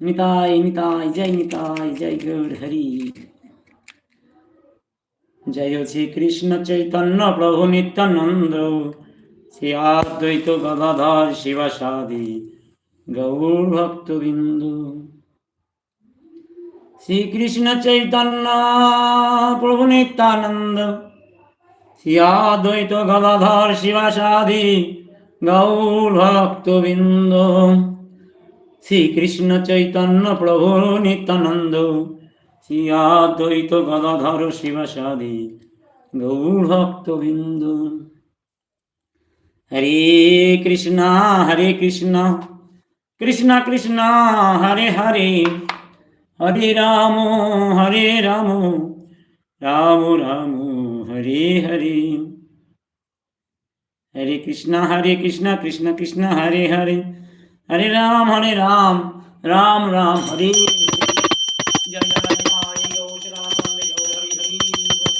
নিতাই নিতাই, জয় নিতাই, জয় গৌর হরি। জয় শ্রী কৃষ্ণ চৈতন্য প্রভু নিত্যানন্দ, শ্রী আদ্বৈত গদাধর শিবাসাদি গৌর ভক্তবৃন্দ। শ্রীকৃষ্ণ চৈতন্য প্রভু নিত্যানন্দ, শ্রী আদ্বৈত গদাধর শিবাসাদি গৌর ভক্তবৃন্দ। শ্রীকৃষ্ণ চৈতন্য প্রভু নিত্যানন্দ শ্রী আদ্বৈত গদাধর শিবাসাদি গৌর ভক্তবৃন্দ হরে কৃষ্ণ হরে কৃষ্ণ কৃষ্ণ কৃষ্ণ, হরে হরে। হরে রাম হরে রাম রাম রাম, হরে হরে। হরে কৃষ্ণ হরে কৃষ্ণ কৃষ্ণ কৃষ্ণ, হরে হরে। হরে রাম হরে রাম রাম রাম, হরে জয় জয় মায় গৌর রামানন্দে গৌর হরি হরি। বল।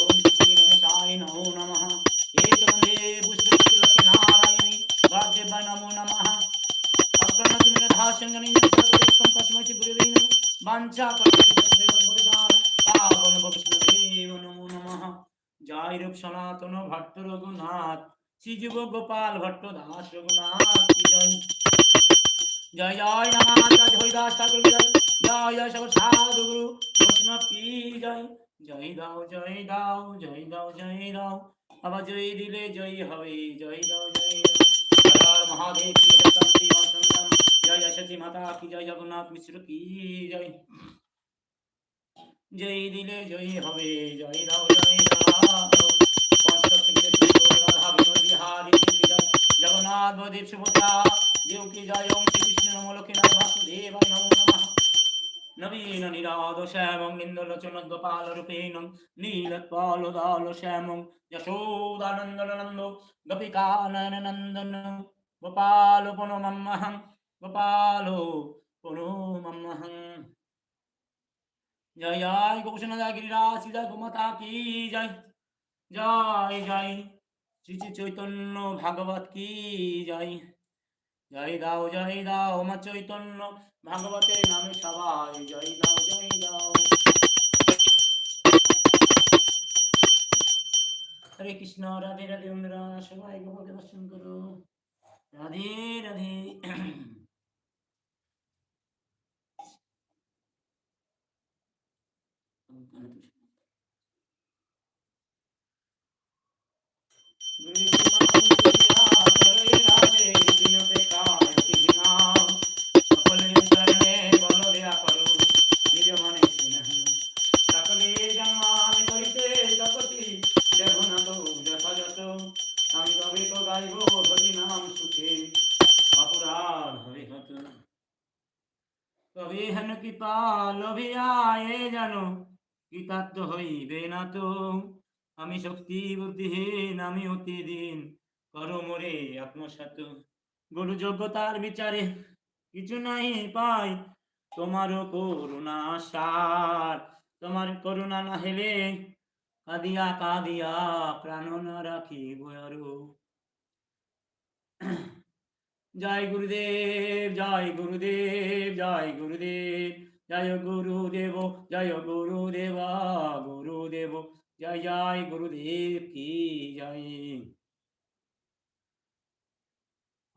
ওম শ্রী গণেশায় নমো নমঃ। একবন্দে পুষ্পতিলকে নারায়ণী ভাগ্যবায় নমো নমঃ অগ্রণতি মেধাসঙ্গনি জগদেকম তস্मै শ্রী গুরুবে নমঃ বাঞ্ছা কল্পতি ভগবান পাবন বৈষ্ণবেব নমো নমঃ জয় রূপ সনাতন ভট্ট রঘুনাথ শ্রী যুব গোপাল ভট্ট দাস রঘুনাথ জয়? জয় জয় নামাচার্য হরিদাস ঠাকুর জয় জয় সকল সাধু গুরু বৈষ্ণব কি জয়? জয় দাও জয় দাও জয় দাও জয় দাও। আবার জয় দিলে জয় হবে, জয় দাও জয় দাও। মহাদেব কি সত্যম শ্রী মহাসন্দম জয় জয় মাতা কি জয়? জগন্নাথ মিশ্র কি জয়? জয় দিলে জয় হবে, জয় দাও জয় দাও পঞ্চতত্ত্বের শ্রী গৌর রাধা বিনোদ বিহারী কি জয় জগন্নাথ বলদেব সুভদ্রা দেব কি জয় ওম শ্রী কৃষ্ণ নম লক্ষ্মীনাথ বাসুদেবায় নমো নমঃ নবীন নিরাদ শ্যামং ইন্দোলোচন গোপাল রূপেণ নীলৎপাল দাল শ্যামং যশোদানন্দনন্দ গোপিকানন্দন গোপাল পুনমহং গোপাল পুনমহং জয় জয় গোপসনাদা গিরিরাজ সিদা গোমাতা কি জয় জয় জয় শ্রী চৈতন্য ভাগবত কি জয়? জয় দাও জয় দাও, মা চৈতন্য ভাগবতের নামে সবাই জয় দাও জয় দাও। হরে কৃষ্ণ, রাধে রাধে বন্ধুরা, সবাই গোপালকে দর্শন করো। রাধে রাধে তবে তো গাইব হরি নাম সুখে অপরাধ হবে হত তবে হেন কৃপা লভিয়া এ জানো কৃতার্থ হইবে না তো আমি শক্তি বুদ্ধিহীন, আমি অতি দিন করো মোরে আত্মসাত গুরু যোগ্যতার বিচারে কিছু নাই পাই। তোমারও করুণা সার। তোমার করুণা না হেলে কাঁদিয়া কাঁদিয়া প্রাণ না রাখি বয়ারো জয় গুরুদেব জয় গুরুদেব জয় গুরুদেব। জয় গুরুদেব জয় গুরুদেব গুরুদেব। জয় জয় গুরুদেব কি জয়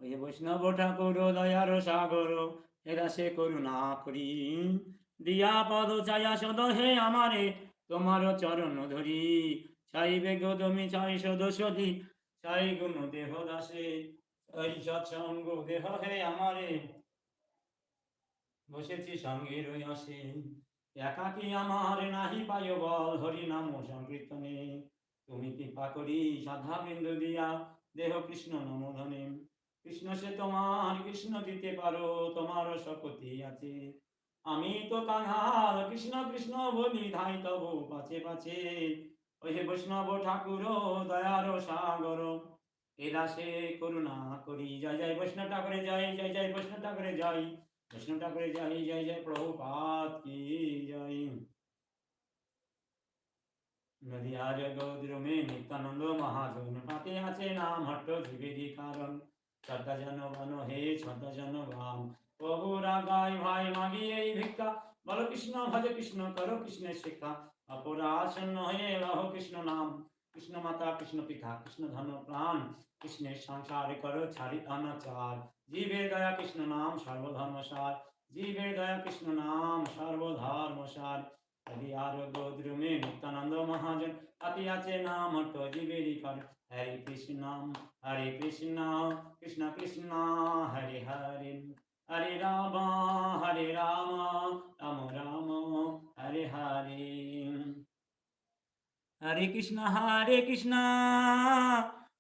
ওই বৈষ্ণব ঠাকুর দয়ার সাগর এরা সে করুণা করি দিয়া পদ ছায়া সদ হে আমারে তোমার চরণ ধরি চাইবে গদমি চাই সদস্যদি চাই গুণ দেহ দাসে চাই সৎসঙ্গ দেহ হে আমারে বসেছি সঙ্গে রই আসে। একাকি আমার নাহি পায় বল, হরি নাম সংকীর্তনে। তুমি কৃপা করি সাধা বিন্দু দিয়া, দেহ কৃষ্ণ নমধনে। কৃষ্ণ সে তোমার, কৃষ্ণ দিতে পারো, তোমারও শপথি আছে। আমি তো কাঙাল, কৃষ্ণ কৃষ্ণ বলি, ধাই তব পাছে পাছে। ওই হে বৈষ্ণব ঠাকুর, দয়ার সাগর এরা সে করুণা করি। জয় জয় বৈষ্ণব ঠাকুরে, জয় জয় জয় বৈষ্ণব ঠাকুরে, জয়। বৈষ্ণব ঠাকুরে জয় জয় জয় প্রভুপাত কি জয় নদিয়ার গৌদ্রমে নিত্যানন্দ মহাজন পাতে আছে নাম হট্ট জীবেরই কারণ শ্রদ্ধা জন বন হে শ্রদ্ধা জন গান প্রভু রাগাই ভাই মাগি এই ভিক্ষা বল কৃষ্ণ ভজ কৃষ্ণ করো কৃষ্ণের শিক্ষা অপরাশন্ন হয়ে লহ কৃষ্ণ নাম কৃষ্ণ মাতা কৃষ্ণ পিতা কৃষ্ণ ধন প্রাণ কৃষ্ণের সংসারে করো, ছাড়ি অনাচার। জীবের দয়া কৃষ্ণ নাম সর্বধর্ম সার জীবের দয়া কৃষ্ণ নাম সর্বধর্ম সার হরি আরোগ্য দ্রুমে নিত্যানন্দ মহাজন। আতি আছে নাম অট্ট জীবেরই কর হরে কৃষ্ণ হরে কৃষ্ণ কৃষ্ণ কৃষ্ণ, হরে হরে। হরে রাম হরে রাম রাম রাম, হরে হরে। হরে কৃষ্ণ হরে কৃষ্ণ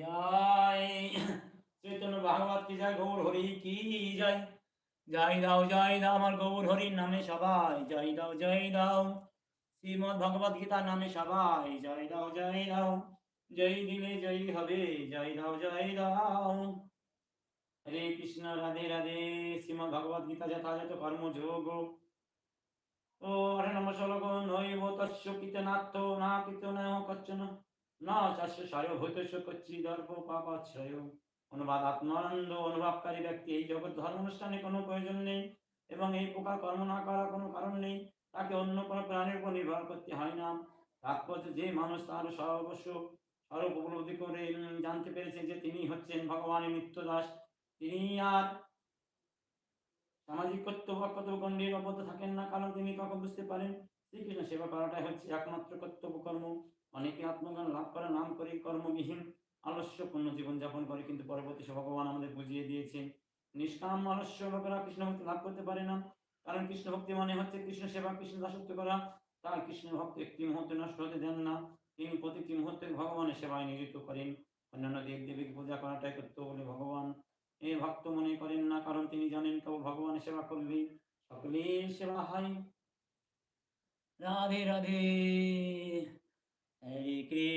জয় চৈতন্য ভাগবত কি জয় গৌর হরি কি জয় জয় দাও জয় দাও, আমার গৌর হরির নামে সবাই। জয় দাও জয় দাও, শ্রীমদ ভগবত গীতার নামে সবাই। জয় দাও জয় দাও, জয় দিলে জয় হবে। জয় দাও জয় দাও। হরে কৃষ্ণ, রাধে রাধে। শ্রীমদ ভগবত গীতা যথাযথ কর্মযোগ ও হরে নম শ্লোক নৈব তস্য কীর্তনার্থ না কীর্তন কচ্চন না চাস্য সায় ভূতস্য কচ্ছিদর্ভ পাপাশ্রয় অনুবাদ আত্মানন্দ অনুভবকারী ব্যক্তি, এই জগৎ ধর্ম অনুষ্ঠানে কোনো প্রয়োজন নেই এবং এই প্রকার কর্ম না করার কোনো কারণ নেই। তাকে অন্য কোনো প্রাণের উপর নির্ভর করতে হয় না। তাৎপর্য যে মানুষ তার সর্বস্ব স্বরূপ উপলব্ধি করে জানতে পেরেছে যে তিনি হচ্ছেন ভগবানের নিত্য দাস তিনি আর সামাজিক কর্তব্য কর্তব্য গণ্ডির অবদ্ধ থাকেন না, কারণ তিনি তখন বুঝতে পারেন? শ্রীকৃষ্ণ সেবা করাটাই হচ্ছে একমাত্র কর্তব্য কর্ম। অনেকে আত্মজ্ঞান লাভ করার নাম করে, কর্মবিহীন, আলস্যপূর্ণ জীবনযাপন করে, কিন্তু পরবর্তী ভগবান আমাদের বুঝিয়ে দিয়েছেন নিষ্কাম, আলস্য লোকেরা কৃষ্ণ ভক্তি লাভ করতে পারে না, কারণ কৃষ্ণ ভক্তি মানে হচ্ছে কৃষ্ণ সেবা, কৃষ্ণ দাসত্ব করা। তাই কৃষ্ণ ভক্ত একটি মুহূর্তে নষ্ট হতে দেন না, তিনি প্রতিটি মুহূর্তে ভগবানের সেবায় নিয়োজিত করেন। অন্যান্য দেব দেবীকে পূজা করাটাই করতে বলে ভগবান এই ভক্ত মনে করেন না, কারণ তিনি জানেন কেবল ভগবানের সেবা করলেই সকলের সেবা হয়। রাধে রাধে।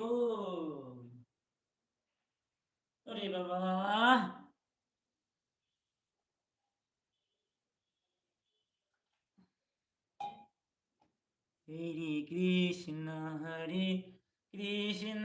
বল ওরে বাবা হরে কৃষ্ণ হরে Krishna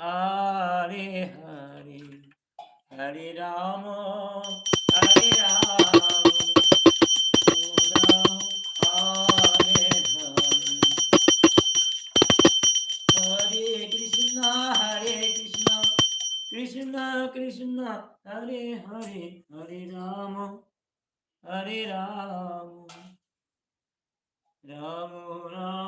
Hare Hare Hare Rama Hare Rama Krishna Krishna Hare Hare Hare Rama Hare Rama Rama Rama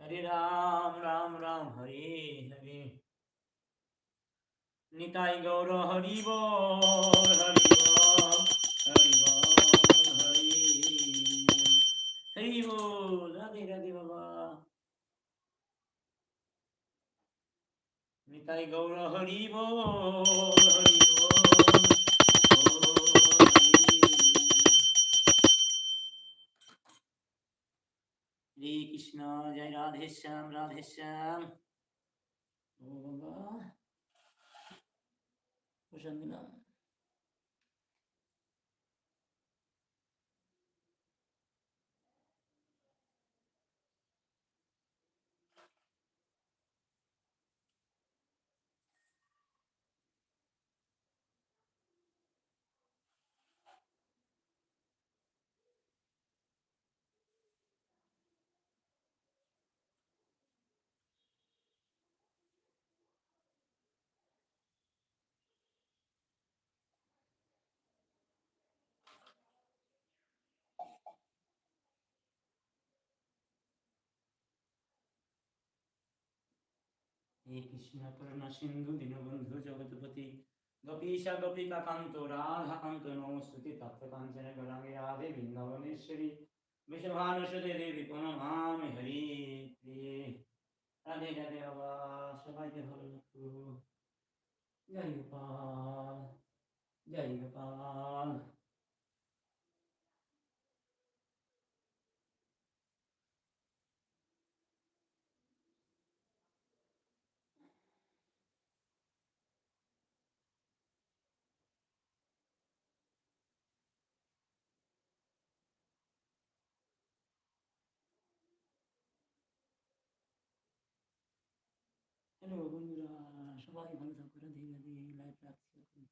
Ram হরে রাম রাম রাম, হরে হরে। নিতাই গৌর হরি বল হরি বল হরি বল, হরি হরি বল, রাধে রাধে বাবা। নিতাই গৌর হরি বল, হরি বল বল হরি। হরে কৃষ্ণ জয় রাধে শ্যাম রাধে শ্যাম ও হে কৃষ্ণ করুণা সিন্ধু দীনবন্ধু জগৎপতি। গোপীশা গোপিকা কান্ত রাধা কান্ত নমস্তুতি তপ্ত কাঞ্চন গৌরাঙ্গী রাধে বৃন্দাবনেশ্বরী। বিশ্বভানুসুদে দেবী প্রণমামি হরি রাধে রাধে বাবা সবাইকে ভালো লাগতো জয় গোপাল জয় গোপাল। হ্যালো বন্ধুরা সবাই ভালো থাকো রাধে রাধে লাইভ রাখছি এখন